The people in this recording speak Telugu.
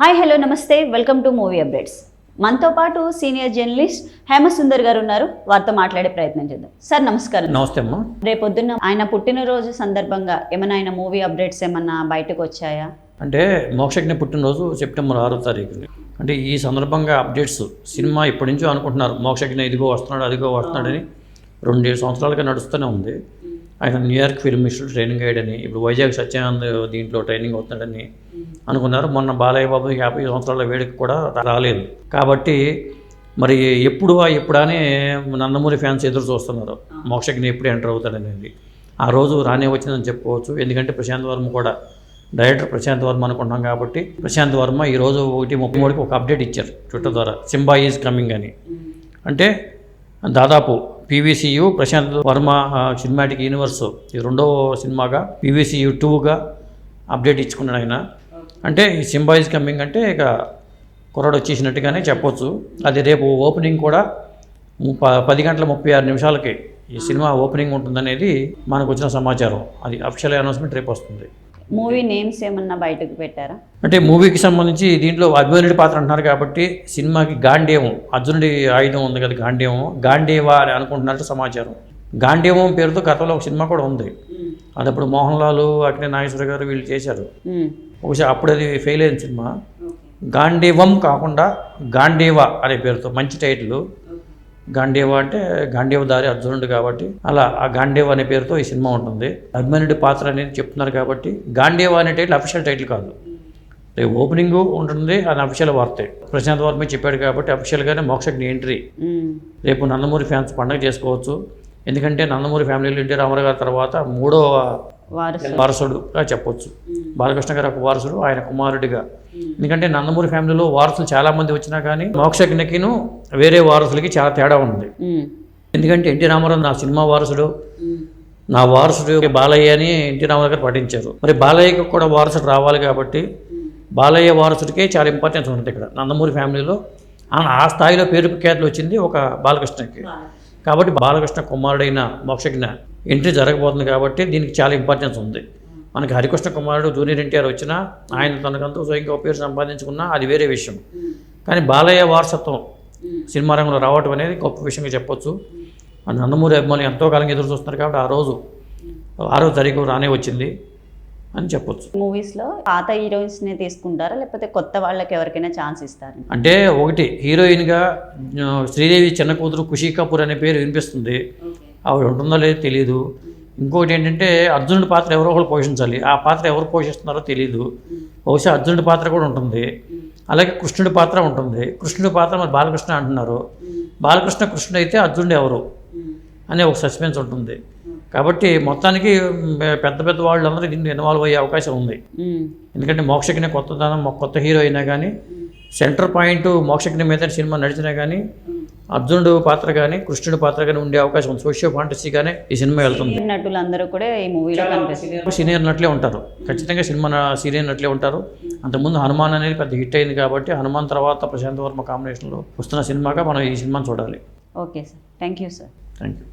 హాయ్ హలో నమస్తే. వెల్కమ్ టు మూవీ అప్డేట్స్ మనతో పాటు సీనియర్ జర్నలిస్ట్ హేమసుందర్ గారు ఉన్నారు. వారితో మాట్లాడే ప్రయత్నం చేద్దాం. సార్ నమస్కారం. నమస్తే అమ్మా. రేపొద్దున్న ఆయన పుట్టినరోజు సందర్భంగా ఏమైనా ఆయన మూవీ అప్డేట్స్ ఏమన్నా బయటకు వచ్చాయా? అంటే మోక్షజ్ఞ పుట్టినరోజు సెప్టెంబర్ ఆరో తారీఖుని అంటే ఈ సందర్భంగా అప్డేట్స్ సినిమా ఇప్పటి నుంచో అనుకుంటున్నారు. మోక్షజ్ఞ ఇదిగో వస్తున్నాడు అదిగో వస్తున్నాడని రెండేడు సంవత్సరాలుగా నడుస్తూనే ఉంది. ఆయన న్యూయార్క్ ఫిల్మ్ ఇన్స్టిట్యూట్ ట్రైనింగ్ అయ్యాడని ఇప్పుడు వైజాగ్ సత్యానంద్ దీంట్లో ట్రైనింగ్ అవుతున్నాడని అనుకున్నారు. మొన్న బాలయ్య బాబు యాభై సంవత్సరాల వేడికి కూడా రాలేదు. కాబట్టి మరి ఎప్పుడు ఎప్పుడా అని నందమూరి ఫ్యాన్స్ ఎదురు చూస్తున్నారు. మోక్షజ్ఞ ఎప్పుడు ఎంటర్ అవుతాడనేది ఆ రోజు రానే వచ్చిందని చెప్పుకోవచ్చు. ఎందుకంటే ప్రశాంత్ వర్మ కూడా డైరెక్టర్ ప్రశాంత్ వర్మ అనుకుంటున్నాం కాబట్టి ప్రశాంత్ వర్మ ఈరోజు ఒకటి ముప్పై మూడుకి ఒక అప్డేట్ ఇచ్చారు ట్విట్టర్ ద్వారా. సింబా ఈజ్ కమింగ్ అని. అంటే దాదాపు PVCU Prashanth Varma cinematic universe ఈ రెండో సినిమాగా పీవీసీయు టూగా అప్డేట్ ఇచ్చుకున్నాడు ఆయన. అంటే ఈ సింబా ఈజ్ కమింగ్ అంటే ఇక కుర్రాడు వచ్చేసినట్టుగానే చెప్పొచ్చు. అది రేపు ఓపెనింగ్ కూడా పది గంటల ముప్పై ఆరు నిమిషాలకి ఈ సినిమా ఓపెనింగ్ ఉంటుందనేది మనకు వచ్చిన సమాచారం. అది అఫిషియల్ అనౌన్స్మెంట్ రేపు వస్తుంది. మూవీ నేమ్స్ ఏమన్నా బయటకు పెట్టారా? అంటే మూవీకి సంబంధించి దీంట్లో అభిమన్యుడి పాత్ర అంటున్నారు కాబట్టి సినిమాకి గాంధేవం అర్జునుడి ఆయుధం ఉంది కదా గాంధేవం గాంధేవా అని అనుకుంటున్నట్టు సమాచారం. గాంధేవం పేరుతో గతంలో ఒక సినిమా కూడా ఉంది. అది అప్పుడు మోహన్ లాల్ అక్కినే నాగేశ్వర గారు వీళ్ళు చేశారు. ఒకసారి అప్పుడు అది ఫెయిల్ అయిన సినిమా. గాంధేవం కాకుండా గాంధేవా అనే పేరుతో మంచి టైటిల్. గాంధేవ అంటే గాంధేవదారి అర్జునుడు కాబట్టి అలా ఆ గాంధేవ అనే పేరుతో ఈ సినిమా ఉంటుంది. అభిమన్యుడి పాత్ర అనేది చెప్తున్నారు కాబట్టి గాంధేవ అనే టైటిల్ అఫీషియల్ టైటిల్ కాదు. రేపు ఓపెనింగ్ ఉంటుంది అది అఫీషియల్ వార్తే. ప్రశాంత్ వర్మ చెప్పాడు కాబట్టి అఫీషియల్గానే మోక్షజ్ఞ ఎంట్రీ. రేపు నందమూరి ఫ్యాన్స్ పండగ చేసుకోవచ్చు. ఎందుకంటే నందమూరి ఫ్యామిలీలో ఎన్టీ రామారావు గారి తర్వాత మూడో వారసు వారసుడుగా చెప్పొచ్చు. బాలకృష్ణ గారు ఒక వారసుడు ఆయన కుమారుడిగా. ఎందుకంటే నందమూరి ఫ్యామిలీలో వారసులు చాలా మంది వచ్చినా కానీ మోక్షజ్ఞకిను వేరే వారసులకి చాలా తేడా ఉంది. ఎందుకంటే ఎన్టీ రామారావు నా సినిమా వారసుడు. నా వారసుడు బాలయ్య అని ఎన్టీ రామారావు గారు పాటించారు. మరి బాలయ్యకి కూడా వారసుడు రావాలి కాబట్టి బాలయ్య వారసుడికే చాలా ఇంపార్టెన్స్ ఉంటుంది ఇక్కడ. నందమూరి ఫ్యామిలీలో ఆ స్థాయిలో పేరు ఖ్యాతులు వచ్చింది ఒక బాలకృష్ణకి. కాబట్టి బాలకృష్ణ కుమారుడైన మోక్షజ్ఞ ఎంట్రీ జరగబోతుంది కాబట్టి దీనికి చాలా ఇంపార్టెన్స్ ఉంది. మనకి హరికృష్ణ కుమారుడు జూనియర్ ఎన్టీఆర్ వచ్చినా ఆయన తనకంతా స్వయంగా ఒక పేరు సంపాదించుకున్నా అది వేరే విషయం. కానీ బాలయ్య వారసత్వం సినిమా రంగంలో రావటం అనేది గొప్ప విషయంగా చెప్పొచ్చు. ఆ నందమూరి అభిమానులు ఎంతో కాలంగా ఎదురు చూస్తున్నారు కాబట్టి ఆ రోజు ఆరో తారీఖు రానే వచ్చింది. అని చెప్పొచ్చు. మూవీస్లో పాత హీరోయిన్స్నే తీసుకుంటారా? లేకపోతే కొత్త వాళ్ళకి ఎవరికైనా ఛాన్స్ ఇస్తారా? అంటే ఒకటి హీరోయిన్గా శ్రీదేవి చిన్న కూతురు ఖుషీ కపూర్ అనే పేరు వినిపిస్తుంది. ఆవిడ ఉంటుందో లేదో తెలియదు ఇంకోటి ఏంటంటే అర్జునుడి పాత్ర ఎవరో ఒకరు పోషించాలి. ఆ పాత్ర ఎవరు పోషిస్తున్నారో తెలియదు బహుశా అర్జునుడి పాత్ర కూడా ఉంటుంది. అలాగే కృష్ణుడి పాత్ర ఉంటుంది. కృష్ణుడి పాత్ర మరి బాలకృష్ణ అంటున్నారు. బాలకృష్ణ కృష్ణుడు అయితే అర్జునుడు ఎవరు? అనే ఒక సస్పెన్స్ ఉంటుంది. కాబట్టి మొత్తానికి పెద్ద పెద్ద వాళ్ళందరూ దీంట్లో ఇన్వాల్వ్ అయ్యే అవకాశం ఉంది. ఎందుకంటే మోక్షజ్ఞ కొత్తదనం కొత్త హీరో అయినా కానీ సెంటర్ పాయింట్ మోక్షజ్ఞ మీద సినిమా నడిచినా కానీ అర్జునుడు పాత్ర కానీ కృష్ణుడి పాత్ర కానీ ఉండే అవకాశం ఉంది. సోషియో ఫాంటసీగానే ఈ సినిమా వెళ్తుంది. నటులందరూ కూడా ఈ మూవీలో కనిపిస్తారు. సీనియర్ నట్లే. ఉంటారు. ఖచ్చితంగా సినిమా సీనియర్ నట్లే ఉంటారు. అంతకుముందు హనుమాన్ అనేది పెద్ద హిట్ అయింది కాబట్టి హనుమాన్ తర్వాత ప్రశాంత్ వర్మ కాంబినేషన్లో వస్తున్న సినిమాగా మనం ఈ సినిమాని చూడాలి. Okay sir. Thank you sir. Thank you